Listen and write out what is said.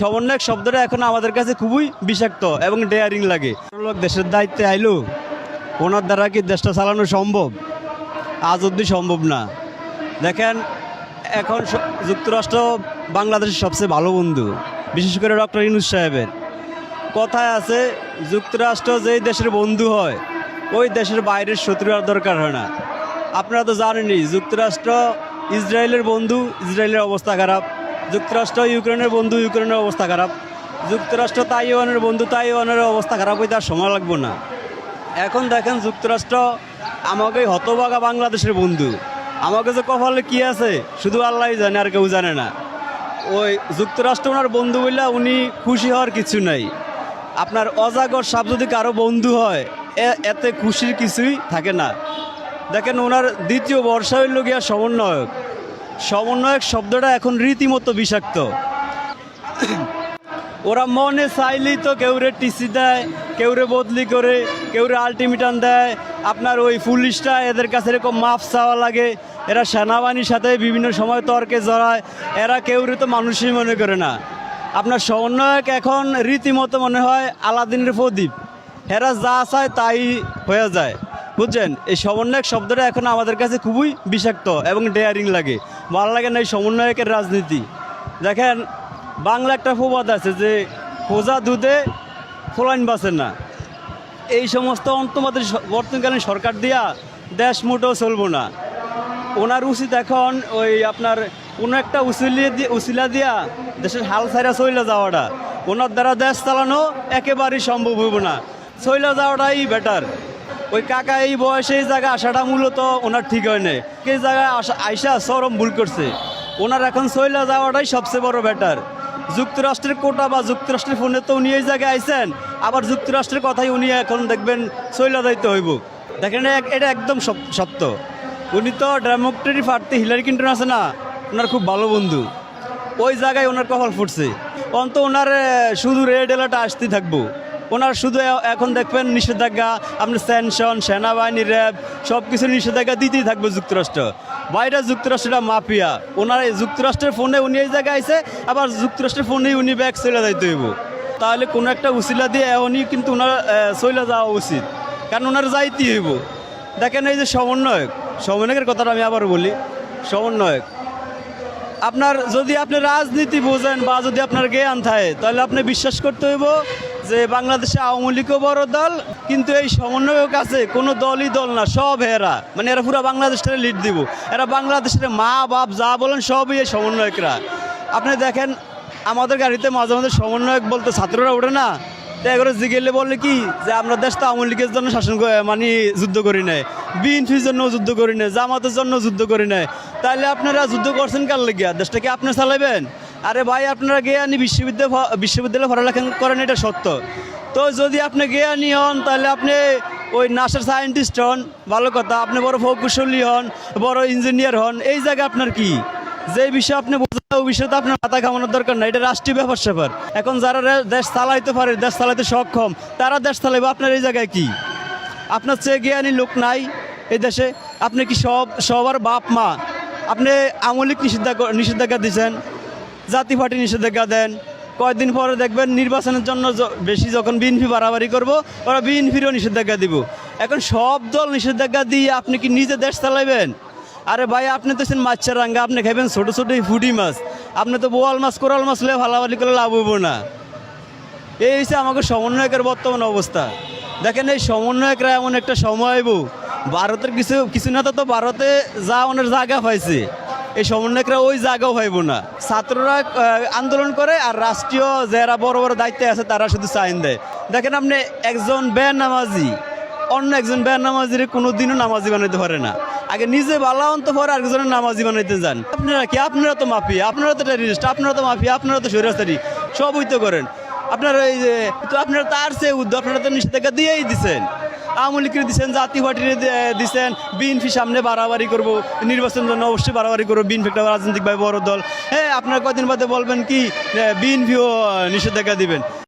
সমন্বয়ক শব্দটা এখন আমাদের কাছে খুবই বিষাক্ত এবং ডেয়ারিং লাগে। লোক দেশের দায়িত্বে আইলো, ওনার দ্বারা কি দেশটা চালানো সম্ভব? আজ অব্দি সম্ভব না। দেখেন, এখন যুক্তরাষ্ট্র বাংলাদেশের সবচেয়ে ভালো বন্ধু, বিশেষ করে ডক্টর ইনুস সাহেবের। কথায় আছে, যুক্তরাষ্ট্র যেই দেশের বন্ধু হয়, ওই দেশের বাইরের শত্রু আর দরকার হয় না। আপনারা তো জানেনই, যুক্তরাষ্ট্র ইসরায়েলের বন্ধু, ইসরায়েলের অবস্থা খারাপ। যুক্তরাষ্ট্র, ইউক্রেনের বন্ধু, ইউক্রেনের অবস্থা খারাপ। যুক্তরাষ্ট্র, তাইওয়ানের বন্ধু, তাইওয়ানের অবস্থা খারাপ হইতে আর সময় লাগবে না। এখন দেখেন যুক্তরাষ্ট্র আমাকে হতবাগা বাংলাদেশের বন্ধু। আমাকে যে কপালে কি আছে, শুধু আল্লাহ জানে, আর কেউ জানে না। ওই যুক্তরাষ্ট্র ওনার বন্ধু বললে উনি খুশি হওয়ার কিছু নাই। আপনার অজাগর সাপ যদি কারও বন্ধু হয় এতে খুশির কিছুই থাকে না। দেখেন ওনার দ্বিতীয় বর্ষা হইল গিয়া সমন্বয়ক। সমন্বয়ক শব্দটা এখন রীতিমতো বিষাক্ত। ওরা মনে চাইলেই তো কেউরে টিসি দেয়, কেউরে বদলি করে, কেউরে আলটিমেটাম দেয়। আপনার ওই পুলিশটা এদের কাছে এরকম মাফ চাওয়া লাগে। এরা সেনাবাহিনীর সাথে বিভিন্ন সময় তর্কে জড়ায়। এরা কেউরে তো মানুষই মনে করে না। আপনার সমন্বয়ক এখন রীতিমতো মনে হয় আলাদিনের প্রদীপ। এরা যা চায় তাই হয়ে যায়। বুঝছেন? এই সমন্বয়ক শব্দটা এখন আমাদের কাছে খুবই বিষাক্ত এবং ডেয়ারিং লাগে। ভালো লাগে না এই সমন্বয়কের রাজনীতি। দেখেন বাংলা একটা প্রবাদ আছে যে, খোঁজা দুধে ফোলাইন বাসে না। এই সমস্ত অন্তমাদের বর্তমানকালীন সরকার দিয়া দেশ মুঠো চলবো না। ওনার উচিত এখন ওই আপনার কোনো একটা উসিলিয়ে দিয়ে উচিলা দিয়া দেশের হাল ছাইরা চইলা যাওয়াটা। ওনার দ্বারা দেশ চালানো একেবারেই সম্ভব হইব না। চইলা যাওয়াটাই বেটার ওই কাকা এই বয়সে এই জায়গায় আসাটা মূলত ওনার ঠিক হয় না এই জায়গায় আসা আইসা চরম ভুল করছে। ওনার এখন চইলা যাওয়াটাই সবচেয়ে বড় বেটার যুক্তরাষ্ট্রের কোটা বা যুক্তরাষ্ট্রের ফোনে তো উনি এই জায়গায় আইসেন আবার যুক্তরাষ্ট্রের কথাই উনি এখন দেখবেন চইলা যাইতে হইব। দেখেন এটা একদম সত- সত্য। উনি তো ডেমোক্রেটিক প্রার্থী হিলারি ক্লিন্টন আছে না, ওনার খুব ভালো বন্ধু। ওই জায়গায় ওনার কপাল ফুটছে। অন্ত ওনার শুধু রেড এলার্ট আসতে থাকব। ওনার শুধু এখন দেখবেন নিষেধাজ্ঞা আপনার স্যানশন সেনাবাহিনী, র্যাব সব কিছু নিষেধাজ্ঞা দিতেই থাকবে যুক্তরাষ্ট্র। বাইরে যুক্তরাষ্ট্রটা মাফিয়া। ওনার এই যুক্তরাষ্ট্রের ফোনে উনি এই জায়গায় আইসে আবার যুক্তরাষ্ট্রের ফোনেই উনি ব্যাগ চলে যাইতে হইব। তাহলে কোনো একটা উসিলা দিয়ে উনি কিন্তু ওনার চলে যাওয়া উচিত। কারণ ওনার যাইতেই হইব। দেখেন এই যে সমন্বয়ক, সমন্বয়কের কথাটা আমি আবার বলি। সমন্বয়ক, আপনার যদি আপনি রাজনীতি বোঝেন বা যদি আপনার জ্ঞান থাকে, তাহলে আপনি বিশ্বাস করতে হইব যে বাংলাদেশে আওয়ামী লীগও বড় দল, কিন্তু এই সমন্বয়ক আছে, কোনো দলই দল না, সব এরা। মানে এরা পুরো বাংলাদেশটা লিড দিব। এরা বাংলাদেশের মা, বাপ, যা বলেন সবই এই সমন্বয়করা। আপনি দেখেন, আমাদের গাড়িতে মাঝে মাঝে সমন্বয়ক বলতে ছাত্ররা ওঠে না। এগুলো জিগেলে বলে কি, যে আমরা দেশটা আওয়ামী লীগের জন্য শাসন মানে যুদ্ধ করি নাই। বিএনপির জন্য যুদ্ধ করি নাই, জামাতের জন্য যুদ্ধ করি নাই। তাহলে আপনারা যুদ্ধ করছেন কার লেগিয়া? দেশটা কি আপনি চালাবেন আরে ভাই আপনারা জ্ঞানী বিশ্ববিদ্যালয় ভ- বিশ্ববিদ্যালয়ে পড়ালেখা করেন এটা সত্য। তো যদি আপনি জ্ঞানী হন তাহলে আপনি ওই নাসার সায়েন্টিস্ট হন ভালো কথা। আপনি বড় প্রকৌশলী হন বড় ইঞ্জিনিয়ার হন এই জায়গা আপনার কি? যে বিষয়ে আপনি বোঝেন না, ওই বিষয়ে তো আপনার মাথা ঘামানোর দরকার নাই। এটা রাষ্ট্রীয় ব্যাপার স্যাপার। এখন যারা দেশ চালাইতে পারে দেশ চালাইতে সক্ষম তারা দেশ চালাইবে। আপনার এই জায়গায় কি? আপনার চেয়ে জ্ঞানী লোক নাই এই দেশে। আপনি কি সব সবার বাপ মা? আপনি আমলিক নিষেধাজ্ঞা নিষেধাজ্ঞা দিচ্ছেন জাতি পার্টি নিষেধাজ্ঞা দেন। কয়েকদিন পরে দেখবেন নির্বাচনের জন্য বেশি যখন বিএনপি বাড়াবাড়ি করব, ওরা বিএনপিরও নিষেধাজ্ঞা দিব। এখন সব দল নিষেধাজ্ঞা দিয়ে আপনি কি নিজে দেশ চালাইবেন? আরে ভাই, আপনি তো সেন মাছের রাঙ্গা আপনি খাইবেন ছোটো ছোটো ফুটি মাছ। আপনি তো বোয়াল মাছ, কোরাল মাছ লে ভালাভালি করে লাভ হইব না। এই হচ্ছে আমাকে সমন্বয়কের বর্তমান অবস্থা। দেখেন এই সমন্বয়করা এমন একটা সময় ভারতের কিছু কিছু নেতা তো ভারতে যা ওনার জায়গা পাইছে। এই সমন্বয়করা ওই জায়গাও পাইব না। ছাত্ররা আন্দোলন করে আর রাষ্ট্রীয় যারা বড় বড় দায়িত্বে আছে তারা শুধু সাইন দেয়। দেখেন আপনি একজন বের নামাজি অন্য একজন বের নামাজির কোনো দিনও নামাজি বানাইতে পারে না। আগে নিজে ভালো অন্ত পরে আরেকজনের নামাজি বানাইতে যান। আপনারা কি? আপনারা তো মাফি, আপনারা তো টেরিস্ট আপনারা তো মাফি, আপনারা তো সৈরাস্তারি সবই তো করেন। আপনারা এই যে আপনারা তার চেয়ে উদ্যোগ, আপনারা তো নিষেধাজ্ঞা দিয়েই দিছেন। আওয়ামী লীগের দিচ্ছেন জাতি পার্টির দিচ্ছেন বিএনপি সামনে বাড়াবাড়ি করব নির্বাচন জন্য অবশ্যই বাড়াবাড়ি করব, বিএনপি একটা রাজনৈতিকভাবে বড় দল। হ্যাঁ আপনার কদিন বাদে বলবেন কি বিএনপিও নিষেধাজ্ঞা দিবেন।